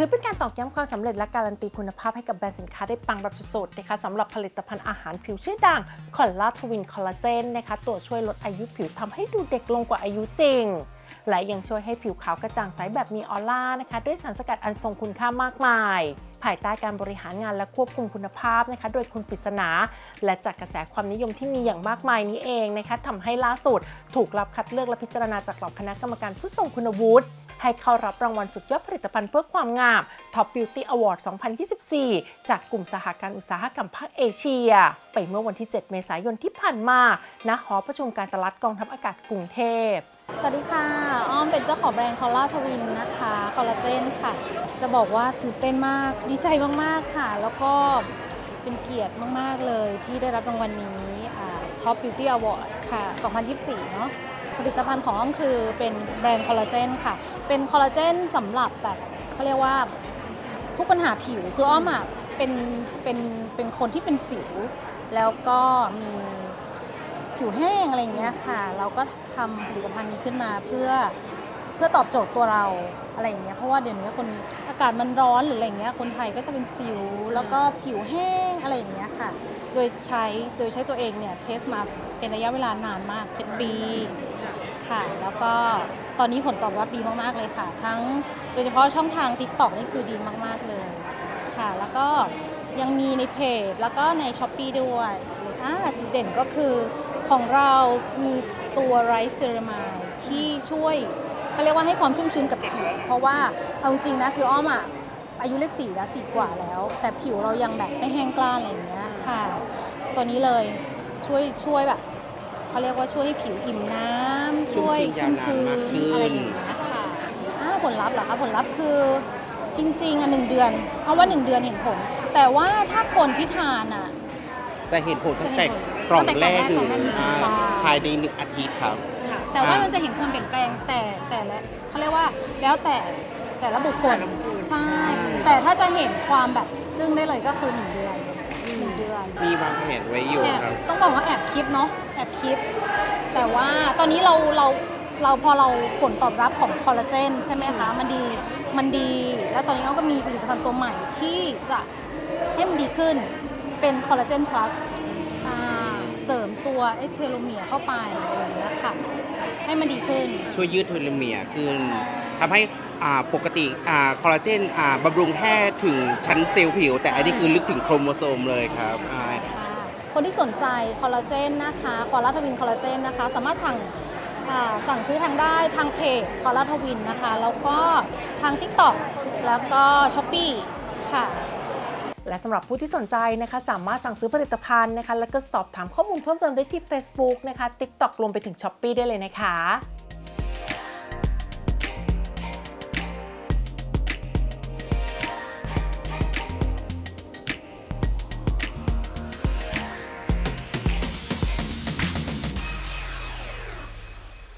ือเป็นการตอกย้ำความสำเร็จและการันตีคุณภาพให้กับแบรนด์สินค้าได้ปังแบบสุดๆนะคะสำหรับผลิตภัณฑ์อาหารผิวชื่อดังคอลลาทวินคอลลาเจนนะคะตัวช่วยลดอายุผิวทำให้ดูเด็กลงกว่าอายุจริงและยังช่วยให้ผิวขาวกระจ่างใสแบบมีออร่านะคะ ด้วยสารสกัดอันทรงคุณค่ามากมาย ภายใต้การบริหารงานและควบคุมคุณภาพนะคะ โดยคุณปริศนา และจากกระแสความนิยมที่มีอย่างมากมายนี้เองนะคะทำให้ล่าสุด ถูกรับคัดเลือกและพิจารณาจากเหล่าคณะกรรมการผู้ทรงคุณวุฒิให้เข้ารับรางวัลสุดยอดผลิตภัณฑ์เพื่อความงาม Top Beauty Award 2024 จากกลุ่มสหการอุตสาหกรรมภาคเอเชีย ไปเมื่อวันที่ 7 เมษายนที่ผ่านมา ณ หอประชุมการตลาดกองทัพอากาศกรุงเทพ สวัสดีค่ะ อ้อมเป็นเจ้าของแบรนด์คอลลาทวินนะคะ คอลลาเจนค่ะ จะบอกว่าตื่นเต้นมาก ดีใจมาก ๆ ค่ะ แล้วก็เป็นเกียรติมาก ๆ เลยที่ได้รับรางวัลนี้ท็อปบิวตี้อวอร์ดค่ะ 2024 เนาะ ผลิตภัณฑ์ของอ้อมคือเป็นแบรนด์คอลลาเจนค่ะ เป็นคอลลาเจนสำหรับแบบเขาเรียกว่าทุกปัญหาผิว คืออ้อมอะเป็นเป็นเป็นคนที่เป็นสิว แล้วก็มี ผิวแห้งอะไรเงี้ยค่ะ เราก็ทำผลิตภัณฑ์นี้ขึ้นมาเพื่อเพื่อตอบโจทย์ตัวเราอะไรอย่างเงี้ยเพราะว่าเดี๋ยวนี้คนอากาศมันร้อนหรืออะไรเงี้ยคนไทยก็จะเป็นสิว แล้วก็ผิวแห้งอะไรอย่างเงี้ยค่ะ โดยใช้โดยใช้ตัวเองเนี่ยเทสมาเป็นระยะเวลานานมากเป็นปีค่ะ แล้วก็ตอนนี้ผลตอบรับดีมากๆเลยค่ะ ทั้งโดยเฉพาะช่องทาง t ิ k t o k นี่คือดีมากๆเลยค่ะ แล้วก็ยังมีในเพจแล้วก็ใน s h อ p e e ด้วยอ่าจุดเด่นก็คือ ของเรามีตัวไรซ์เซรามายที่ช่วยเขาเรียกว่าให้ความชุ่มชื้นกับผิว เพราะว่าเอาจริงๆนะคืออ้อมอะอายุเลขสี่แล้วสี่กว่าแล้ว แต่ผิวเรายังแบบไม่แห้งกร้านอะไรอย่างเงี้ยค่ะ ตัวนี้เลยช่วยช่วยแบบเขาเรียกว่าช่วยให้ผิวอิ่มน้ำชุ่ช่วยมชื้ชุ่นมยาวนานชื้นมากขึ้นอะไรอย่างเงี้ยค่ะอ่าผลลัพธ์เหรอคะผลลัพธ์คือจริงๆอะหนึ่งเดือนเอาว่าหนึ่งเดือนเห็นผล แต่ว่าถ้าคนที่ทานอะจะเห็นผลตั้งแต่จะเห็นผล กล่องแรกตั้งแต่กล่องแรกของแม่มีสีฟ้าภายในหนึ่งอาทิตย์ครับ แต่ว่าอ่ามัมันจะเห็นความเปลี่ยนแปลงแต่แต่ละเขาเรียกว่าแล้วแต่แต่ละบุคคลใช่ แต่ถ้าจะเห็นความแบบจึ้งได้เลยก็คือหนึ่งเดือนหนึ่งเดือนมีวางแผนไว้อยู่แอบครับ ต้องบอกว่าแอบคิดเนาะแอบคิด แต่ว่าตอนนี้เราเราเราพอเราผลตอบรับของคอลลาเจนใช่ไหมคะมันดีมันดี แล้วตอนนี้เราก็มีผลิตภัณฑ์ตัวใหม่ที่จะให้มันดีขึ้นเป็นคอลลาเจนพลัส เสริมตัวเอสเทโลเมียร์เข้าไปอะไรอย่างเงี้ยค่ะ ให้มันดีขึ้น ช่วยยืดเทโลเมียร์ขึ้นใช่ ทำให้อ่าปกติอ่าคอลลาเจนอ่าบำรุงแค่ถึงชั้นเซลล์ผิว แต่อันนี้คือลึกถึงโครโมโซมเลยครับอ่า ค่ะคนที่สนใจคอลลาเจนนะคะคอลลาทวินคอลลาเจนนะคะ สามารถสั่งอ่าสั่งซื้อทางได้ทางเพจคอลลาทวินนะคะ แล้วก็ทาง TikTok แล้วก็ s h อ p e e ค่ะ และสำหรับผู้ที่สนใจนะคะ สามารถสั่งซื้อผลิตภัณฑ์นะคะ แล้วก็สอบถามข้อมูลเพิ่มเติมได้ที่ Facebook นะคะ TikTok รวมไปถึง s h อ p e e ได้เลยนะคะ